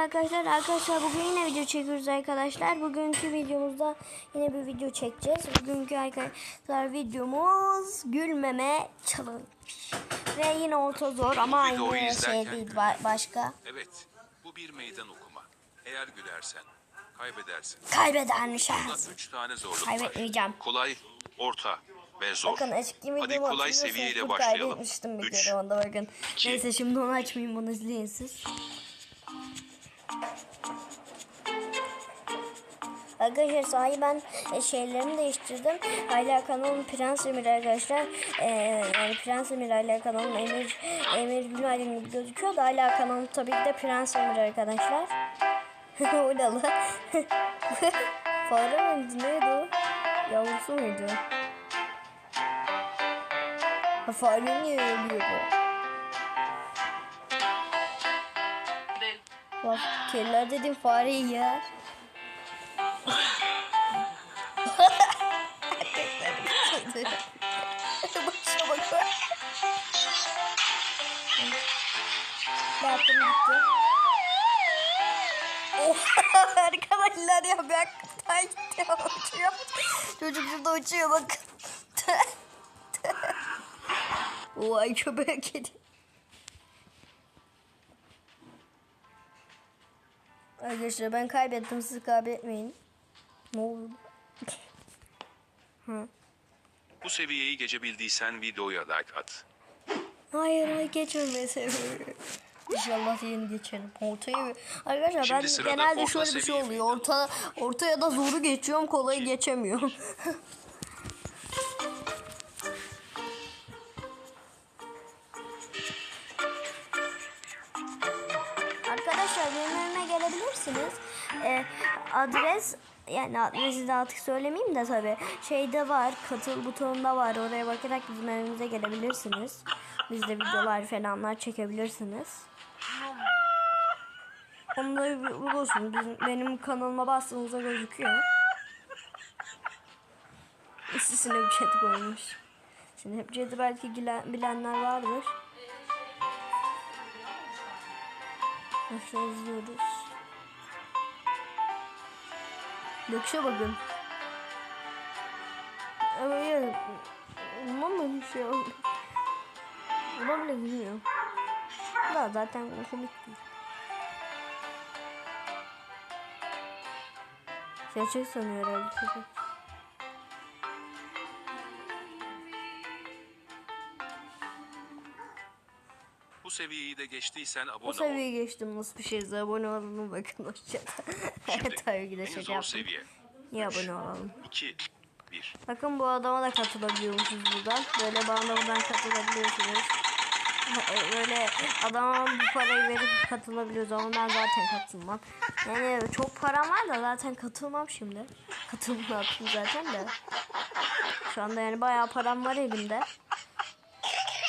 Arkadaşlar arkadaşlar bugün yine video çekiyoruz arkadaşlar. Bugünkü videomuzda yine bir video çekeceğiz. Bugünkü arkadaşlar videomuz gülmeme challenge. Ve yine orta zor ama aynı şey değil ba- başka. Evet, bu bir meydan okuma. Eğer gülersen, kaybedersin. Kaybedermiş üç tane zorluk Kaybetmeyeceğim. var. Kolay, orta ve zor. Bakın eski Hadi kolay seviyeyle başlayalım. kaybetmiştim bir Üç, kere onda bakın. iki, Neyse şimdi onu açmayayım bunu izleyin siz. Arkadaşlar sahi ben e, şeylerimi değiştirdim. Hala kanalım Prens Emir arkadaşlar. E, yani Prens Emir hala kanalım Emir Emir Günaydın gibi gözüküyor da hala kanalım tabii ki de Prens Emir arkadaşlar. o ne? Fare miydi neydi o? Yavrusu muydu? Fare niye ölüyor bu? Bak keller dedim fareyi yer. Başa bak. Baktım gitti. Arkadaşlar ya bir hakikaten gitti ya uçuyor. Çocuk şurada uçuyor bakın. Vay köpek kedi. Arkadaşlar ben kaybettim siz kaybetmeyin. Ne oldu? Bu seviyeyi geçebildiysen videoya like at. Hayır hayır geçmemeyi seviyorum. İnşallah yeni geçerim. Ortayı arkadaşlar Şimdi ben genelde şöyle bir şey oluyor. Orta ortaya da zoru geçiyorum, kolayı geçemiyorum. Arkadaşlar benim önüme gelebilirsiniz. Ee, adres yani adresi de artık söylemeyeyim de tabi şeyde var katıl butonunda var oraya bakarak bizim evimize gelebilirsiniz. Bizde videolar falanlar çekebilirsiniz. Onları bir bulursun. Bizim, benim kanalıma bastığınızda gözüküyor. İstisine bir chat koymuş. Şimdi hep chat'i belki bilen, bilenler vardır. Nasıl izliyoruz? Bakışa bakın. Ama ya olmamış ya. Buna bile gülüyor. Da zaten komik değil. Gerçek sanıyor herhalde. Seviyeyi de geçtiysen Bu abone ol. seviyeyi geçtim nasıl bir şeyse abone olun bakın hoşçakalın. evet En zor yaptım. seviye. Niye abone olalım? 2, 1. Bakın bu adama da katılabiliyormuşuz buradan. Böyle bana da buradan katılabiliyorsunuz. Böyle adama bu parayı verip katılabiliyoruz ama ben zaten katılmam. Yani çok param var da zaten katılmam şimdi. Katılmam zaten de. Şu anda yani bayağı param var elimde.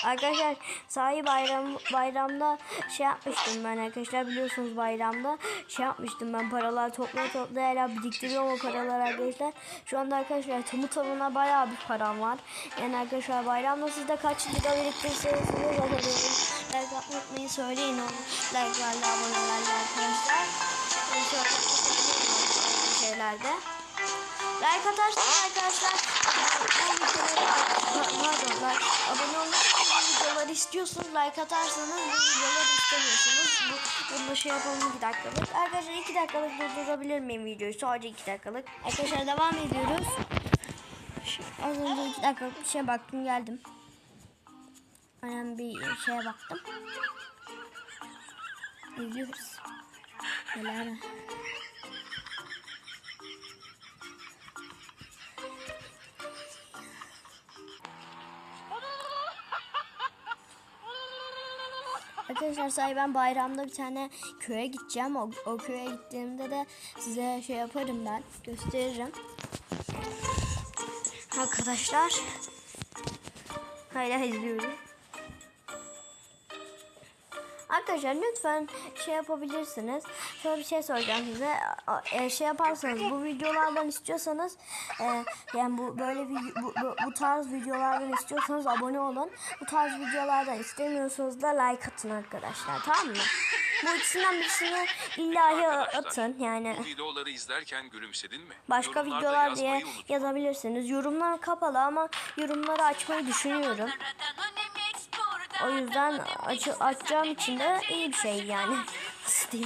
Arkadaşlar sahi bayram bayramda şey yapmıştım ben arkadaşlar biliyorsunuz bayramda şey yapmıştım ben paralar toplaya toplaya hala biriktiriyorum o paralar arkadaşlar. Şu anda arkadaşlar tamı tamına bayağı bir param var. Yani arkadaşlar bayramda siz de kaç lira biriktirirseniz size yazabilirim. Like atmayı söyleyin onu. Like'larla abonelerle arkadaşlar. Yani şöyle şeylerde. Like atarsanız arkadaşlar pardon like abone olmayı videoları istiyorsunuz like atarsanız bu videoları istemiyorsunuz. Bu, bunu şey yapalım 2 dakikalık. Arkadaşlar 2 dakikalık durdurabilir miyim videoyu? Sadece 2 dakikalık. Arkadaşlar devam ediyoruz. Az önce 2 dakikalık bir şeye baktım geldim. Önemli bir şeye baktım. İzliyoruz. Neler Arkadaşlar sahi ben bayramda bir tane köye gideceğim. O, o köye gittiğimde de size şey yaparım ben. Gösteririm. Arkadaşlar. Hala izliyorum. Arkadaşlar lütfen şey yapabilirsiniz. Şöyle bir şey soracağım size. E, şey yaparsanız bu videolardan istiyorsanız e, yani bu böyle bir bu, bu, bu tarz videolardan istiyorsanız abone olun. Bu tarz videolardan istemiyorsanız da like atın arkadaşlar. Tamam mı? Bu ikisinden birisini illahi atın yani. Bu videoları izlerken gülümsedin mi? Başka Yorumlarda videolar diye unutma. yazabilirsiniz. Yorumlar kapalı ama yorumları açmayı düşünüyorum. O yüzden aç açacağım için de iyi bir şey yani.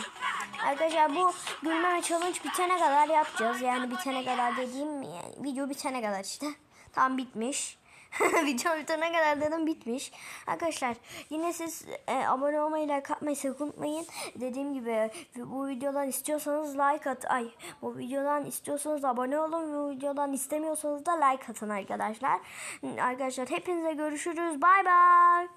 Arkadaşlar bu gülmeme challenge bitene kadar yapacağız. Yani bitene kadar dediğim yani video bitene kadar işte. Tam bitmiş. video bitene kadar dedim bitmiş. Arkadaşlar yine siz e, abone olmayı like atmayı sakın unutmayın. Dediğim gibi bu videodan istiyorsanız like at. Ay bu videodan istiyorsanız abone olun. Bu videodan istemiyorsanız da like atın arkadaşlar. Arkadaşlar hepinize görüşürüz. Bay bay.